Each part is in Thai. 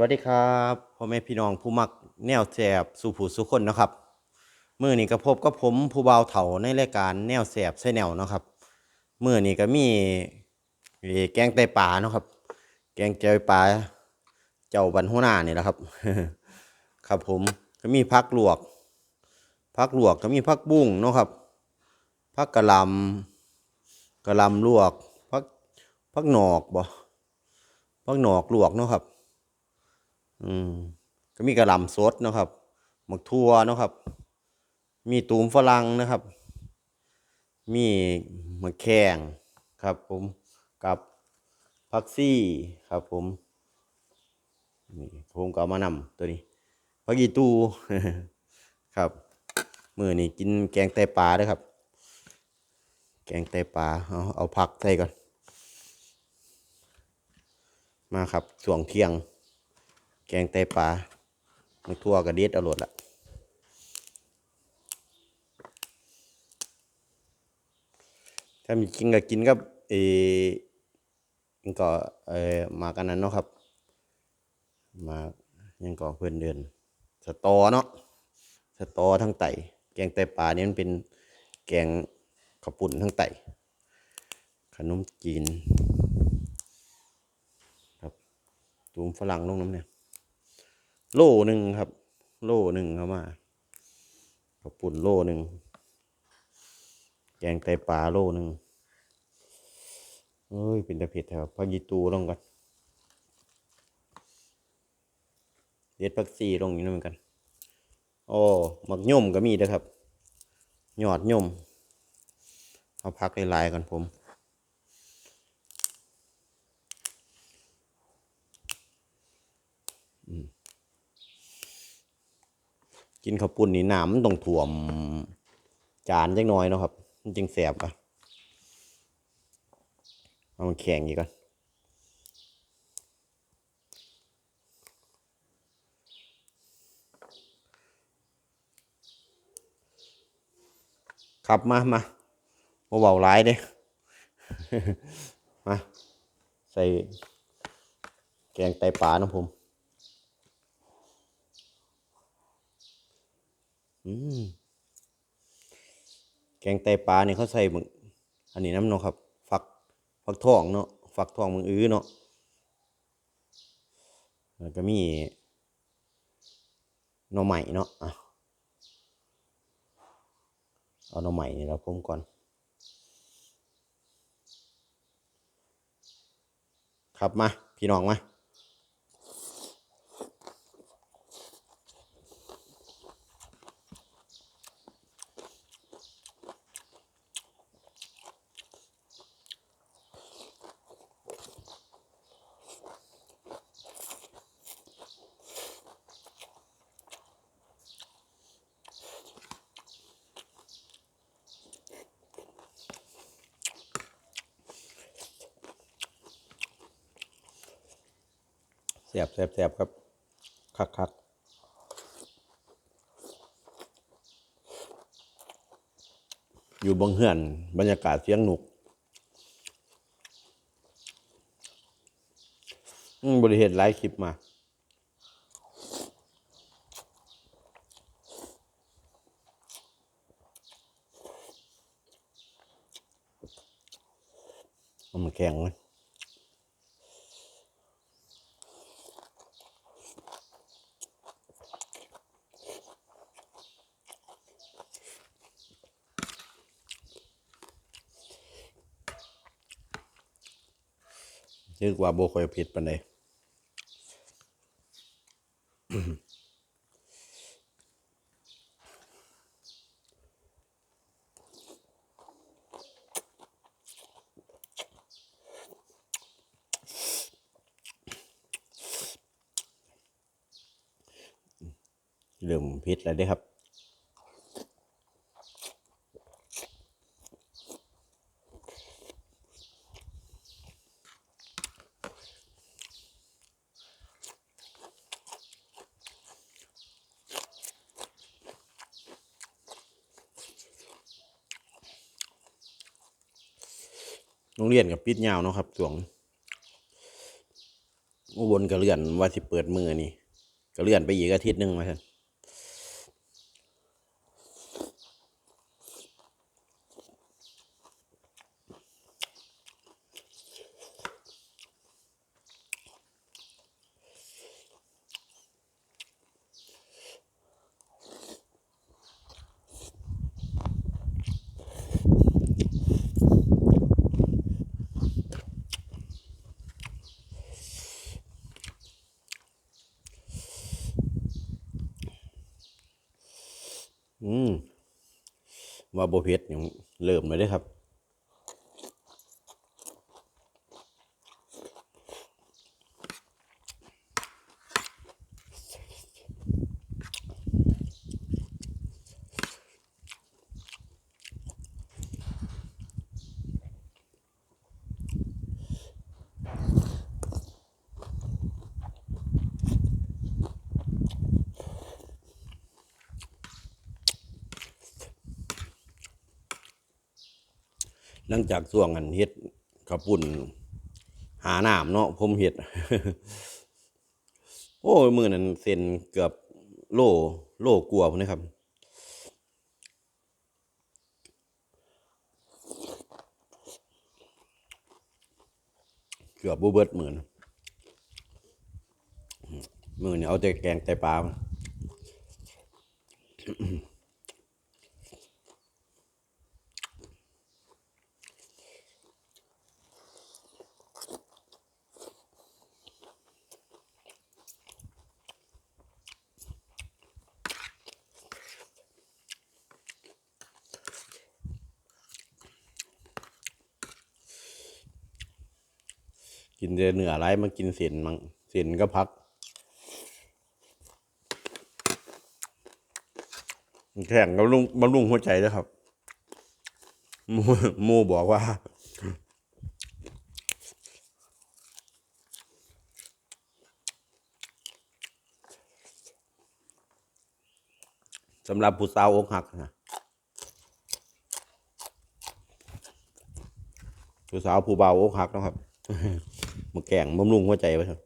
วัสดีครับพ่อแม่พี่น้องผู้มักแนวแสบสู่ผู้สุคนนะครับมื่อนี้ก็พบกับผมผู้เบาวเถาในรายการแนวแสบใช่แนวนะครับมื่อนี้ก็มีแกงไตปลานะครับ แกงแจวปลาเจ้าบันหัวหน้านี่แหละครับ ครับผมก็มีพักลวกพักลวกก็มีพักบุ้งนะครับพักกระลำกระลำลวกพักพักหนอกบ่พักหนอกลวกนะครับ อืมก็มีกระหล่ำสดนะครับหมักทั่วนะครับ มีตูมฝรั่งนะครับ มีหมะแข้งครับผมกับผักซี่ครับผมนี่ผมก็มานำตัวนี้ผักอีตูครับมือนี้กินแกงไตปลาด้วยครับ แกงไตปลาเอาเอาผักใส่ก่อน มาครับส่วงเที่ยง แกงไตปลามักทั่วกระเด็ดเอาโลดละถ้ามีกินก็กินกับเอยังก็เออมากันนั้นเนาะครับ มายังก็เพื่อนเดินสตอเนาะสตอทั้งไตแกงไตปลาเนี่ยมันเป็นแกงขาวปุ่นทั้งไตขนมจีนครับตูมฝรั่งลงน้ำเนี่ย โลหนึ่งครับ โลหนึ่งเข้ามาข้าวปุ่นโลหนึ่งแกงไตปลาโลหนึ่งเอ้ย เป็นตะเผ็ดแถวพักยีตูลงกันเด็ดพักซีลงอย่างนี้เหมือนกันโอ้หมักย่มก็มีเด้อครับยอดย่มเอาพักลายๆก่อนผม กินข้าวปุ้นนี่น้ำมันต้องถ่วม จานจักน่อยเนาะครับ มันจึงแสบอะเอามันแข็งอีกก่อนครับมามามาเบาร้ายเด้มา ใส่แกงไตปลานะผม อืมแกงไตปลาเนี่ยเขาใส่มึกอันนี้น้ำเนาะครับฟักฟักทองเนาะฟักทองมึงอื้อเนาะแล้วก็มีหน่อใหม่เนาะอะเอาหน่อใหม่นี่เราพมก่อนครับมา พี่น้องมา สบแสบแสบครับ คักคักอยู่บังเหือน บรรยากาศเสียงหนุกบริเหตุไลฟ์คลิปมาอามันแข็งเลย นึกว่าโบค่อยผ็ดปานใดเริ่มเผ็ดแล้วเด้ครับ โรงเรียนกับปิดยาวเนาะครับช่วงอุบลก็เลื่อนว่าสิเปิดมือนี่ก็เลื่อนไปอีกอาทิตย์หนึ่งมาท่น อืมว่าโบเพชรยังเริ่มเลยด้ครับ ลังจากช่วงอันเฮ็ดข้าวปุ่น หาน้ำเนาะผมเฮ็ด โอ้ยมือนั้นเซนเกือบโลโลกลัวนะครับเกือบบ่เบิดมือนมือเนี่ยเอาแต่แกงแต่ปลา กินแต่เนื้ออะไรมากินเส้นมังเส้นก็พัก แข่งกับลุงบำรุงหัวใจด้วยครับมูมูบอกว่า สำหรับผู้สาวอกหักนะผู้สาวผู้เบาอกหักนะครับ มาแก่งบำรุงหัวใจไปเถอะ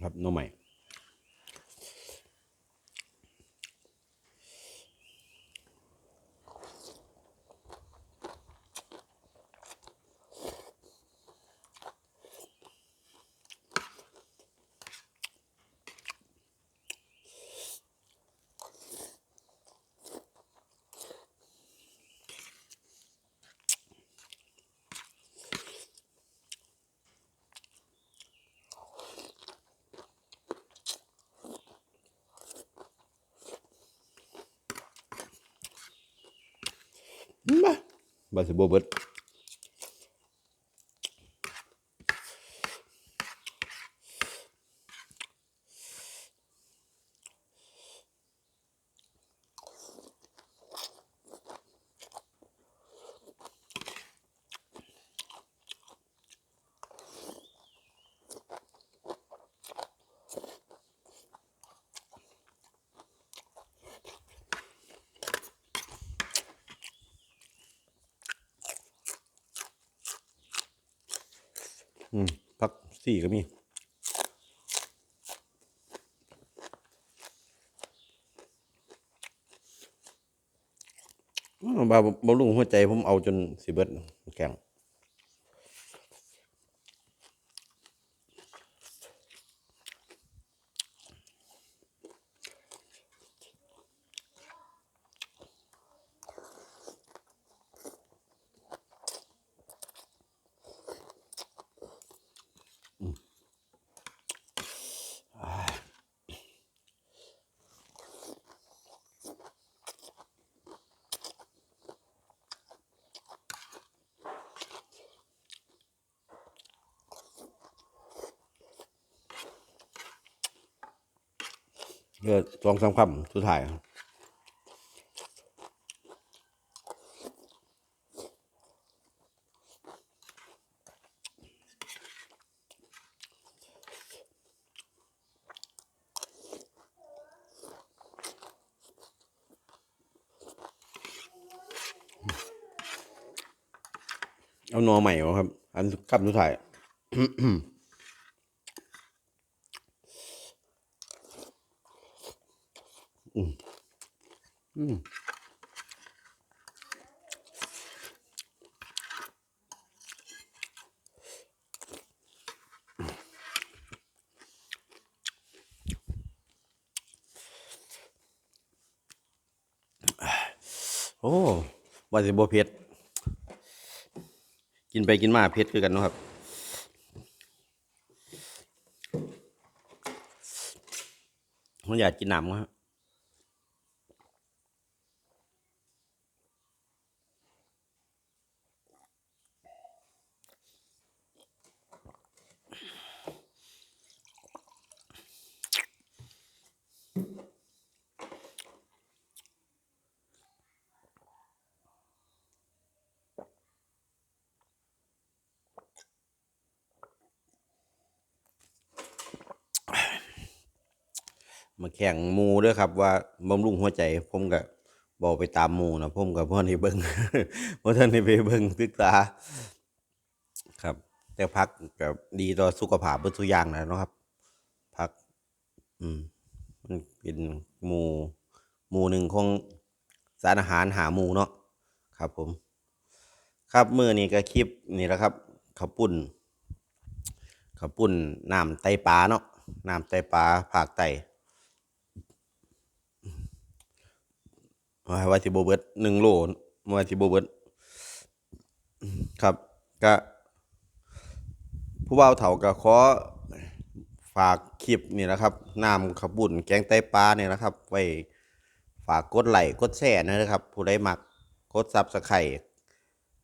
ครับโนใหม่ บ้า บาสิโบเบิด อืมพักสี่ก็มีบาบำรุงหัวใจผมเอาจนสิเบิดแข็ง เออสองสามคำสุดท้ายเอานอใหม่ครับ อันคำสุดท้าย โอ้ว่าสิบ่เผ็ด กินไปกินมาเผ็ดคือกันเนาะครับผมอยากกินน้ำครับ มาแข่งมูด้วยครับ ว่าบำรุงหัวใจ ผมก็บอกไปตามมูนะผมกับพ่อนี่เบิ้งพ่ท่านนี่ไปเบิ้งศึกษาครับ แต่พักกับดีต่อสุขภาพเบิดทุกอย่างนะเนาะครับ พัก อืม มันเป็นมูมูหนึ่งของสารอาหารหามูเนาะครับ ผม ครับมือนี้ก็คลิปนี่แหละครับข้าวปุ้นข้าวปุ้นน้ำไตปลาเนาะน้ำไตปลาภาคไต ว่าว่าสิบเบิดหนึ่งโลว่าสิบเบิดครับก็ผู้บ่าวเฒ่าก็ขอฝากคลิปนี่นะครับน้ำขบุญแกงไตปลาเนี่ยนะครับ ไว้ฝากกดไลค์กดแชร์นะครับ ผู้ใดมักกด Subscribe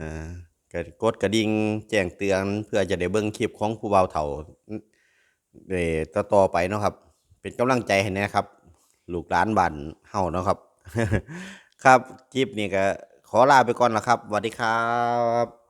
อ่าก็กดกระดิ่งแจ้งเตือนเพื่อจะได้เบิ่งคลิปของผู้บ่าวเฒ่าเดต่อต่อไปเนาะครับ เป็นกำลังใจให้นะครับ ลูกหลานบ้านเฮาเนาะครับ ครับคลิปนี้ก็ขอลาไปก่อนละครับสวัสดีครับ